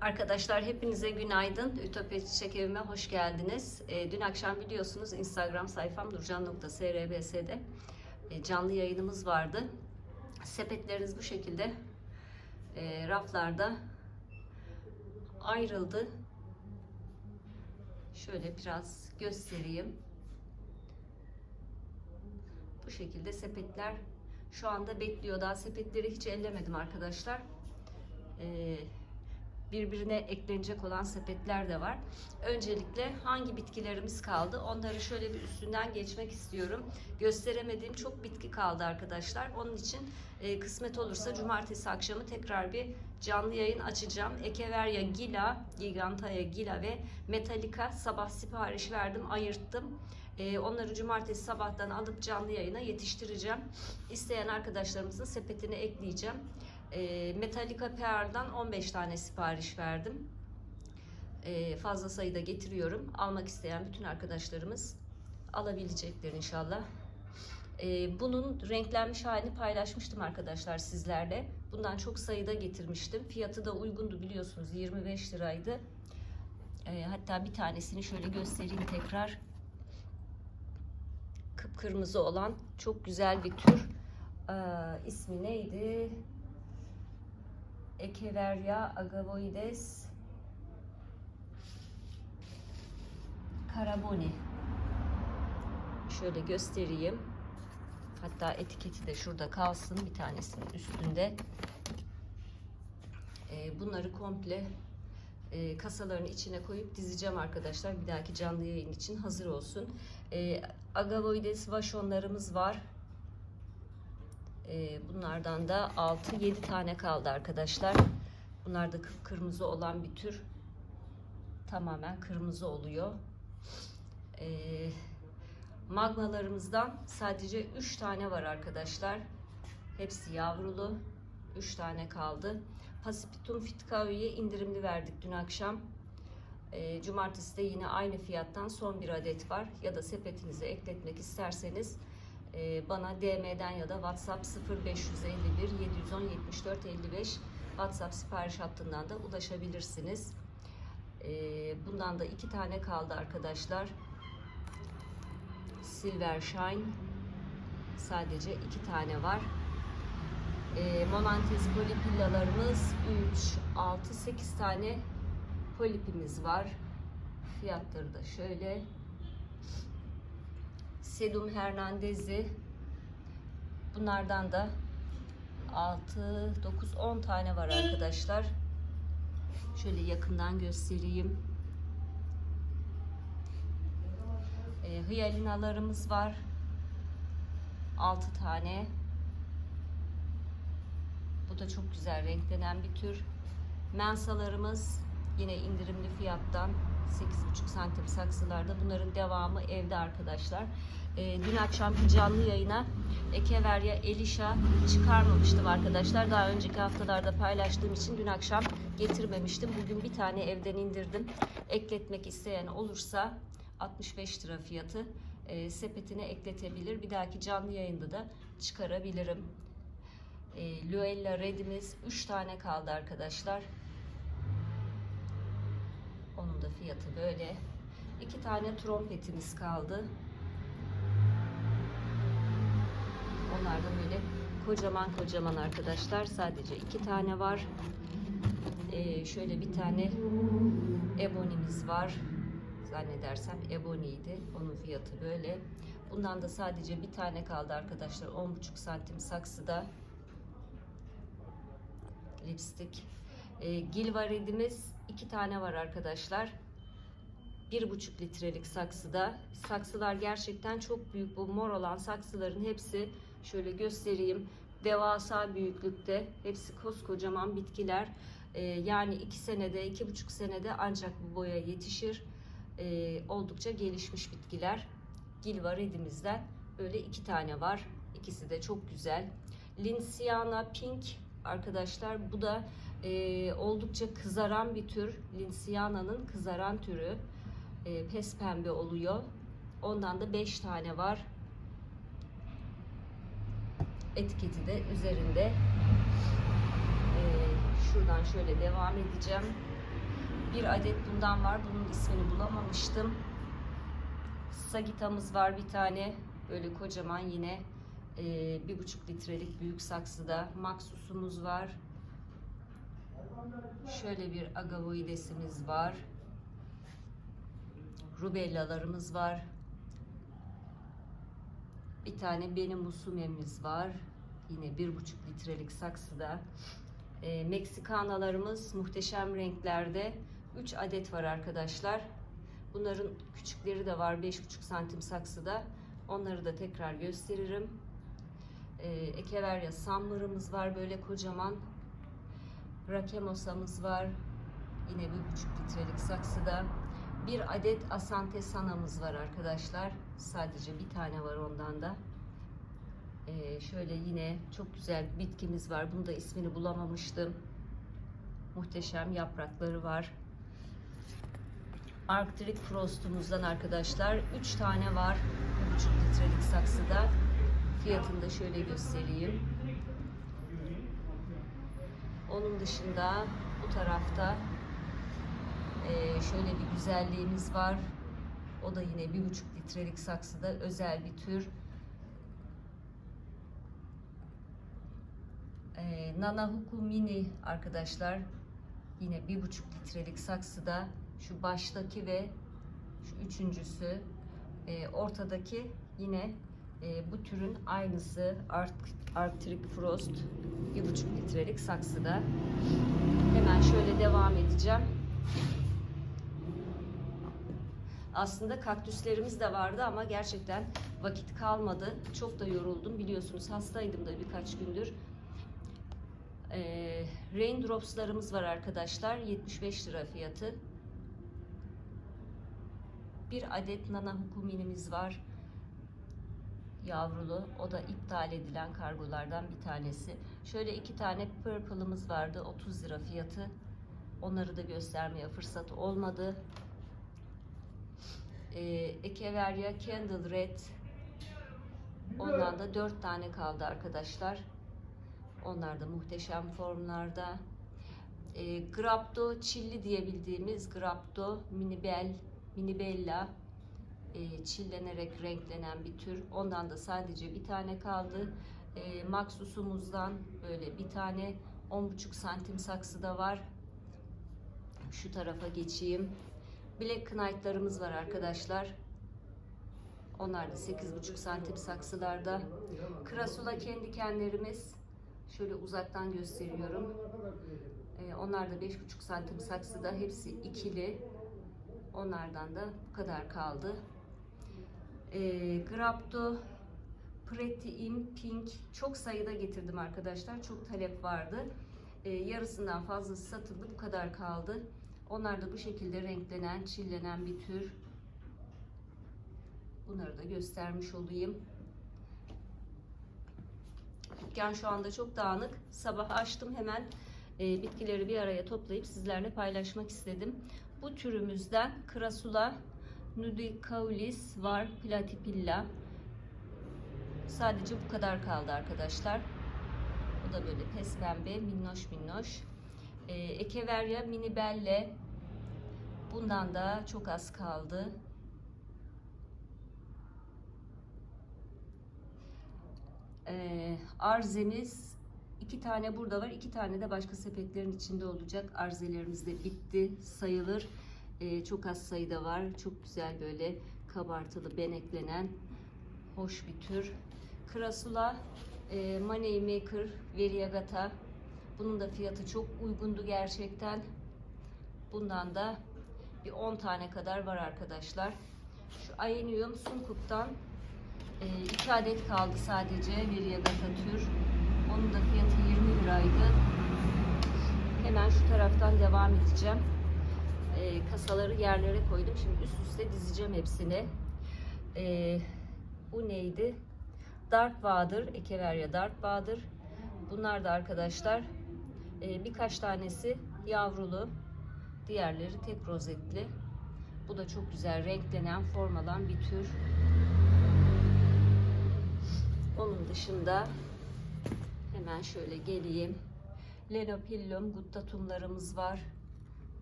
Arkadaşlar hepinize günaydın. Ütopya Çiçek Evime hoş geldiniz. E, dün akşam biliyorsunuz Instagram sayfam durcan.srbs'de e, canlı yayınımız vardı. Sepetleriniz bu şekilde e, raflarda ayrıldı. Şöyle biraz göstereyim. Bu şekilde sepetler şu anda bekliyor. Daha sepetleri hiç ellemedim arkadaşlar. Ee, birbirine eklenecek olan sepetler de var. Öncelikle hangi bitkilerimiz kaldı? Onları şöyle bir üstünden geçmek istiyorum. Gösteremediğim çok bitki kaldı arkadaşlar. Onun için e, kısmet olursa cumartesi akşamı tekrar bir canlı yayın açacağım. Ekeveria gila, Gigantaya gila ve Metallica sabah sipariş verdim, ayırttım. E, onları cumartesi sabahtan alıp canlı yayına yetiştireceğim. İsteyen arkadaşlarımızın sepetine ekleyeceğim. E, Metallica Pearl'dan 15 tane sipariş verdim. E, fazla sayıda getiriyorum. Almak isteyen bütün arkadaşlarımız alabilecekler inşallah. E, bunun renklenmiş halini paylaşmıştım arkadaşlar sizlerle. Bundan çok sayıda getirmiştim. Fiyatı da uygundu biliyorsunuz 25 liraydı. E, hatta bir tanesini şöyle göstereyim tekrar. Kıpkırmızı olan çok güzel bir tür. E, ismi neydi? Echeveria agavoides caraboni. Şöyle göstereyim. Hatta etiketi de şurada kalsın bir tanesinin üstünde. Ee, bunları komple e, kasaların içine koyup dizeceğim arkadaşlar. Bir dahaki canlı yayın için hazır olsun. Ee, agavoides vaşonlarımız var. Ee, bunlardan da 6-7 tane kaldı arkadaşlar. Bunlar da kırmızı olan bir tür. Tamamen kırmızı oluyor. Ee, magnalarımızdan sadece 3 tane var arkadaşlar. Hepsi yavrulu. 3 tane kaldı. Pasipitum fitkavi'ye indirimli verdik dün akşam. Ee, cumartesi de yine aynı fiyattan son bir adet var. Ya da sepetinize ekletmek isterseniz bana DM'den ya da WhatsApp 0551 710 74 55 WhatsApp sipariş hattından da ulaşabilirsiniz. E, bundan da iki tane kaldı arkadaşlar. Silver Shine sadece iki tane var. E, Monantes polipillalarımız 3, 6, 8 tane polipimiz var. Fiyatları da şöyle. Sedum Hernandez'i bunlardan da 6, 9, 10 tane var arkadaşlar. Şöyle yakından göstereyim. E, hiyalinalarımız var. 6 tane. Bu da çok güzel renklenen bir tür. Mensalarımız yine indirimli fiyattan 8,5 santim saksılarda. Bunların devamı evde arkadaşlar. E, dün akşamki canlı yayına Ekeverya Elisha çıkarmamıştım arkadaşlar. Daha önceki haftalarda paylaştığım için dün akşam getirmemiştim. Bugün bir tane evden indirdim. Ekletmek isteyen olursa 65 lira fiyatı e, sepetine ekletebilir. Bir dahaki canlı yayında da çıkarabilirim. E, Luella Red'imiz 3 tane kaldı arkadaşlar. Onun da fiyatı böyle. İki tane trompetimiz kaldı. Onlar da böyle kocaman kocaman arkadaşlar. Sadece iki tane var. Ee, şöyle bir tane ebonimiz var. Zannedersem eboniydi. Onun fiyatı böyle. Bundan da sadece bir tane kaldı arkadaşlar. 10,5 santim saksıda. Lipstick. Ee, Gilvaredimiz iki tane var arkadaşlar. Bir buçuk litrelik saksıda. Saksılar gerçekten çok büyük. Bu mor olan saksıların hepsi şöyle göstereyim. Devasa büyüklükte. Hepsi koskocaman bitkiler. Ee, yani iki senede, iki buçuk senede ancak bu boya yetişir. Ee, oldukça gelişmiş bitkiler. Gilvaredimizden böyle iki tane var. İkisi de çok güzel. Linciana Pink arkadaşlar bu da e, oldukça kızaran bir tür. Linciana'nın kızaran türü. E, pes pembe oluyor. Ondan da 5 tane var. Etiketi de üzerinde. E, şuradan şöyle devam edeceğim. Bir adet bundan var. Bunun ismini bulamamıştım. Sagitamız var bir tane. Böyle kocaman yine bir buçuk litrelik büyük saksıda. Maksusumuz var. Şöyle bir agavoidesimiz var. Rubellalarımız var. Bir tane benim musumemiz var. Yine bir buçuk litrelik saksıda. E, Meksikanalarımız muhteşem renklerde. 3 adet var arkadaşlar. Bunların küçükleri de var 5,5 santim saksıda. Onları da tekrar gösteririm. E, Ekeverya Summer'ımız var böyle kocaman. Rakemosa'mız var. Yine bir buçuk litrelik saksıda. Bir adet Asante Sana'mız var arkadaşlar. Sadece bir tane var ondan da. Ee, şöyle yine çok güzel bitkimiz var. Bunu da ismini bulamamıştım. Muhteşem yaprakları var. Arctic Frost'umuzdan arkadaşlar 3 tane var. 1,5 litrelik saksıda. Fiyatını da şöyle göstereyim. Onun dışında bu tarafta eee, şöyle bir güzelliğimiz var. O da yine bir buçuk litrelik saksıda özel bir tür. Eee Nanahuku Mini arkadaşlar. Yine bir buçuk litrelik saksıda şu baştaki ve şu üçüncüsü eee, ortadaki yine eee, bu türün aynısı Ark- Arctic Frost bir buçuk litrelik saksıda. Hemen şöyle devam edeceğim. Aslında kaktüslerimiz de vardı ama gerçekten vakit kalmadı. Çok da yoruldum. Biliyorsunuz hastaydım da birkaç gündür. Ee, raindropslarımız var arkadaşlar. 75 lira fiyatı. Bir adet nana hukuminimiz var. Yavrulu. O da iptal edilen kargolardan bir tanesi. Şöyle iki tane purple'ımız vardı. 30 lira fiyatı. Onları da göstermeye fırsat olmadı. Ee, Echeveria Candle Red. Ondan da 4 tane kaldı arkadaşlar. Onlar da muhteşem formlarda. E, Grapto çilli diyebildiğimiz Grapto minibel, minibella e, çillenerek renklenen bir tür. Ondan da sadece bir tane kaldı. E, Maxus'umuzdan böyle bir tane 10,5 santim saksı da var. Şu tarafa geçeyim. Black Knight'larımız var arkadaşlar. Onlar da 8,5 santim saksılarda. Krasula kendi kendilerimiz. Şöyle uzaktan gösteriyorum. Ee, onlar da 5,5 santim saksıda. Hepsi ikili. Onlardan da bu kadar kaldı. Ee, Grapto Pretty in Pink çok sayıda getirdim arkadaşlar. Çok talep vardı. Ee, yarısından fazlası satıldı. Bu kadar kaldı. Onlar da bu şekilde renklenen, çillenen bir tür. Bunları da göstermiş olayım. Dükkan şu anda çok dağınık. Sabah açtım hemen e, bitkileri bir araya toplayıp sizlerle paylaşmak istedim. Bu türümüzden Krasula nudicaulis var platipilla. Sadece bu kadar kaldı arkadaşlar. Bu da böyle pes pembe, minnoş minnoş. E, Echeveria minibelle. Bundan da çok az kaldı. Ee, arzemiz iki tane burada var. iki tane de başka sepetlerin içinde olacak. Arzelerimiz de bitti sayılır. Ee, çok az sayıda var. Çok güzel böyle kabartılı beneklenen hoş bir tür. Krasula e, Money Maker Variegata. Bunun da fiyatı çok uygundu gerçekten. Bundan da bir 10 tane kadar var arkadaşlar. Şu Aenium Sunkuk'tan 2 adet kaldı sadece Variegata tür. Onun da fiyatı 20 liraydı. Hemen şu taraftan devam edeceğim. Ee, kasaları yerlere koydum. Şimdi üst üste dizeceğim hepsini. Ee, bu neydi? Dark Water, Echeveria Dark Water. Bunlar da arkadaşlar e, birkaç tanesi yavrulu. Diğerleri tek rozetli. Bu da çok güzel renklenen, formalan bir tür. Onun dışında hemen şöyle geleyim. Lenopillum guttatumlarımız var.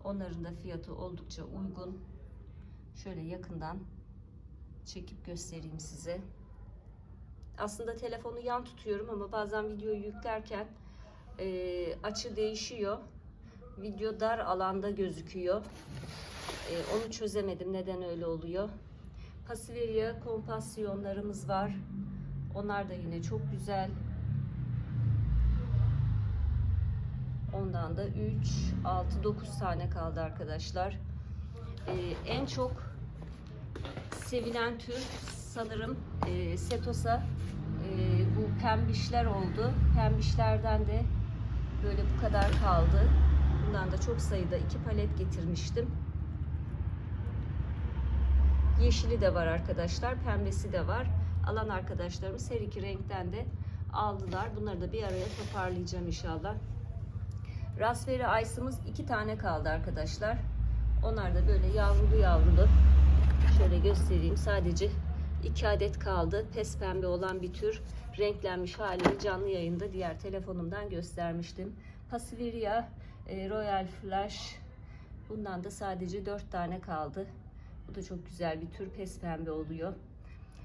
Onların da fiyatı oldukça uygun. Şöyle yakından çekip göstereyim size. Aslında telefonu yan tutuyorum ama bazen videoyu yüklerken e, açı değişiyor. Video dar alanda gözüküyor. E, onu çözemedim neden öyle oluyor. Pasiveria kompasyonlarımız var. Onlar da yine çok güzel. Ondan da 3, 6, 9 tane kaldı arkadaşlar. Ee, en çok sevilen tür sanırım e, Setos'a e, bu pembişler oldu. Pembişlerden de böyle bu kadar kaldı. Bundan da çok sayıda iki palet getirmiştim. Yeşili de var arkadaşlar, pembesi de var. Alan arkadaşlarımız her iki renkten de aldılar. Bunları da bir araya toparlayacağım inşallah. Raspberry Ice'ımız iki tane kaldı arkadaşlar. Onlar da böyle yavrulu yavrulu. Şöyle göstereyim. Sadece iki adet kaldı. Pes pembe olan bir tür. Renklenmiş halini canlı yayında diğer telefonumdan göstermiştim. Pasiveria e, Royal Flash. Bundan da sadece dört tane kaldı. Bu da çok güzel bir tür. Pes pembe oluyor.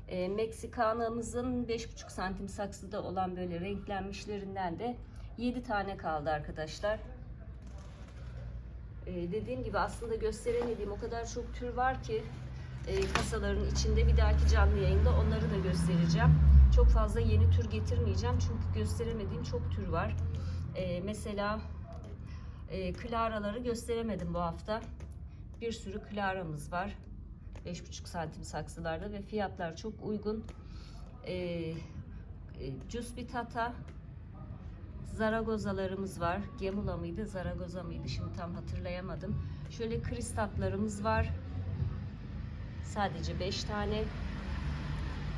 E, Meksikana'mızın 5,5 santim saksıda olan böyle renklenmişlerinden de 7 tane kaldı arkadaşlar. Ee, dediğim gibi aslında gösteremediğim o kadar çok tür var ki e, kasaların içinde bir dahaki canlı yayında onları da göstereceğim. Çok fazla yeni tür getirmeyeceğim çünkü gösteremediğim çok tür var. Ee, mesela e, Clara'ları gösteremedim bu hafta. Bir sürü Clara'mız var. 5,5 santim saksılarda ve fiyatlar çok uygun. Ee, e, Cuspitata Zaragozalarımız var. Gemula mıydı, Zaragoza mıydı? Şimdi tam hatırlayamadım. Şöyle kristatlarımız var. Sadece 5 tane.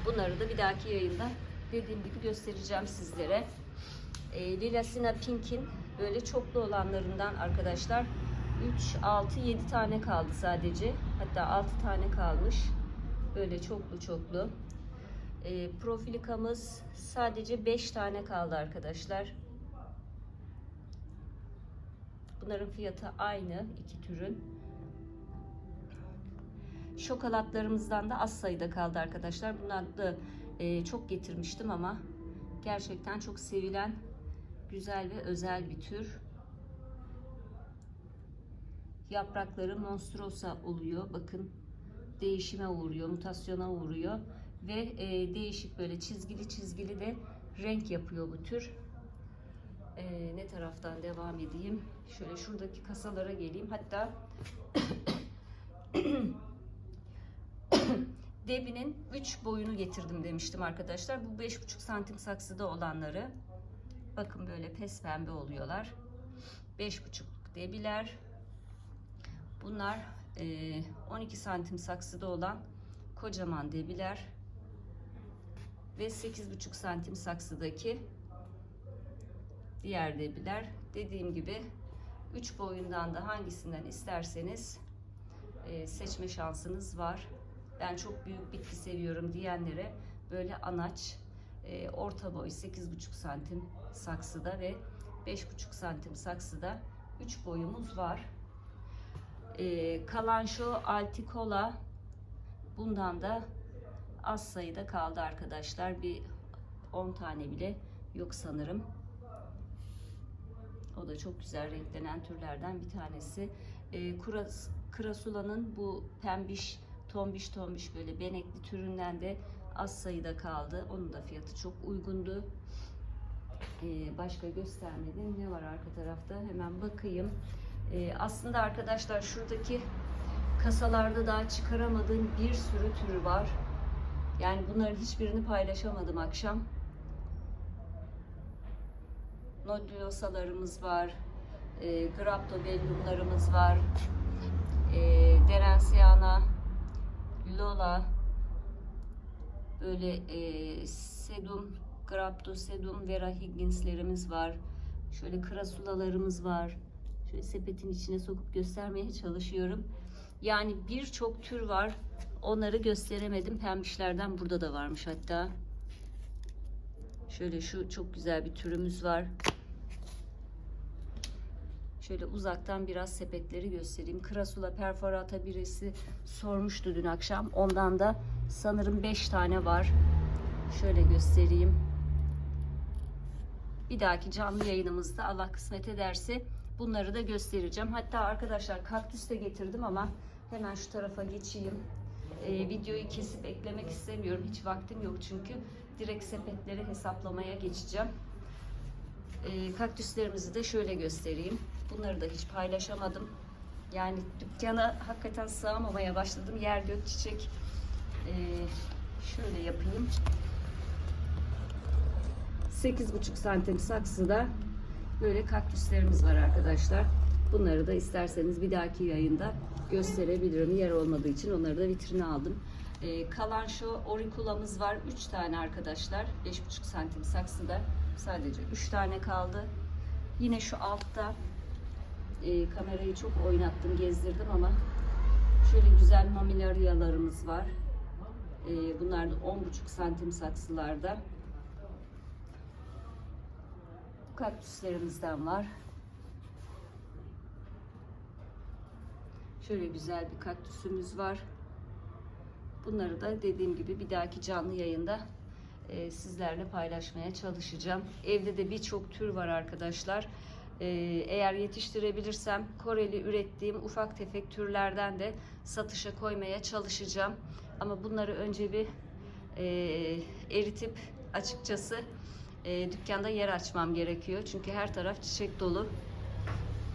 Bunları da bir dahaki yayında dediğim gibi göstereceğim sizlere. E, Lilasina Pink'in böyle çoklu olanlarından arkadaşlar 3, 6, 7 tane kaldı sadece. Hatta 6 tane kalmış. Böyle çoklu çoklu. E, profilikamız sadece 5 tane kaldı arkadaşlar. Bunların fiyatı aynı iki türün. Şokolatlarımızdan da az sayıda kaldı arkadaşlar. Bundan da e, çok getirmiştim ama gerçekten çok sevilen güzel ve özel bir tür. Yaprakları monstrosa oluyor. Bakın değişime uğruyor, mutasyona uğruyor ve e, değişik böyle çizgili çizgili de renk yapıyor bu tür. Ee, ne taraftan devam edeyim? Şöyle şuradaki kasalara geleyim. Hatta Debi'nin 3 boyunu getirdim demiştim arkadaşlar. Bu 5,5 santim saksıda olanları. Bakın böyle pes pembe oluyorlar. 5,5 Debiler. Bunlar e, 12 santim saksıda olan kocaman Debiler. Ve 8,5 santim saksıdaki diğer debiler. Dediğim gibi 3 boyundan da hangisinden isterseniz e, seçme şansınız var. Ben çok büyük bitki seviyorum diyenlere böyle anaç e, orta boy 8,5 santim saksıda ve 5,5 santim saksıda 3 boyumuz var. E, Kalanşo Alticola bundan da az sayıda kaldı arkadaşlar. Bir 10 tane bile yok sanırım. O da çok güzel renklenen türlerden bir tanesi. E, kuras, Krasula'nın bu pembiş, tombiş tombiş böyle benekli türünden de az sayıda kaldı. Onun da fiyatı çok uygundu. E, başka göstermedim. Ne var arka tarafta? Hemen bakayım. E, aslında arkadaşlar şuradaki kasalarda daha çıkaramadığım bir sürü türü var. Yani bunların hiçbirini paylaşamadım akşam. Nodulosalarımız var. E, Graptobellumlarımız var. E, Derensiana, Lola, böyle e, Sedum, Graptosedum, Vera Higgins'lerimiz var. Şöyle krasulalarımız var. Şöyle sepetin içine sokup göstermeye çalışıyorum. Yani birçok tür var. Onları gösteremedim. Pembişlerden burada da varmış hatta. Şöyle şu çok güzel bir türümüz var. Şöyle uzaktan biraz sepetleri göstereyim. Krasula perforata birisi sormuştu dün akşam. Ondan da sanırım 5 tane var. Şöyle göstereyim. Bir dahaki canlı yayınımızda Allah kısmet ederse bunları da göstereceğim. Hatta arkadaşlar kaktüs de getirdim ama hemen şu tarafa geçeyim. Ee, videoyu kesip eklemek istemiyorum. Hiç vaktim yok çünkü. Direkt sepetleri hesaplamaya geçeceğim. Ee, kaktüslerimizi de şöyle göstereyim. Bunları da hiç paylaşamadım. Yani dükkana hakikaten sığamamaya başladım. Yer gök çiçek. Ee, şöyle yapayım. 8,5 santim saksıda böyle kaktüslerimiz var arkadaşlar. Bunları da isterseniz bir dahaki yayında gösterebilirim. Yer olmadığı için onları da vitrine aldım. Ee, kalan şu orikulamız var. 3 tane arkadaşlar. 5,5 santim saksıda. Sadece 3 tane kaldı. Yine şu altta e, kamerayı çok oynattım, gezdirdim ama şöyle güzel mamilaryalarımız var. E, bunlar da 10,5 santim saksılarda. Kaktüslerimizden var. Şöyle güzel bir kaktüsümüz var. Bunları da dediğim gibi bir dahaki canlı yayında e, sizlerle paylaşmaya çalışacağım. Evde de birçok tür var arkadaşlar. E, eğer yetiştirebilirsem Koreli ürettiğim ufak tefek türlerden de satışa koymaya çalışacağım. Ama bunları önce bir e, eritip açıkçası e, dükkanda yer açmam gerekiyor. Çünkü her taraf çiçek dolu.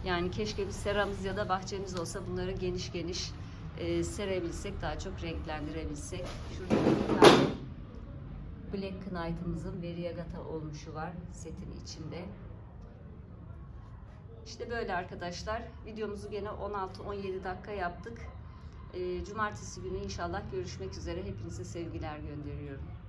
Yani keşke bir seramız ya da bahçemiz olsa bunları geniş geniş e, serebilsek, daha çok renklendirebilsek. Şurada da bir tane Black Knight'ımızın Variegata olmuşu var setin içinde. İşte böyle arkadaşlar. Videomuzu gene 16-17 dakika yaptık. E, cumartesi günü inşallah görüşmek üzere. Hepinize sevgiler gönderiyorum.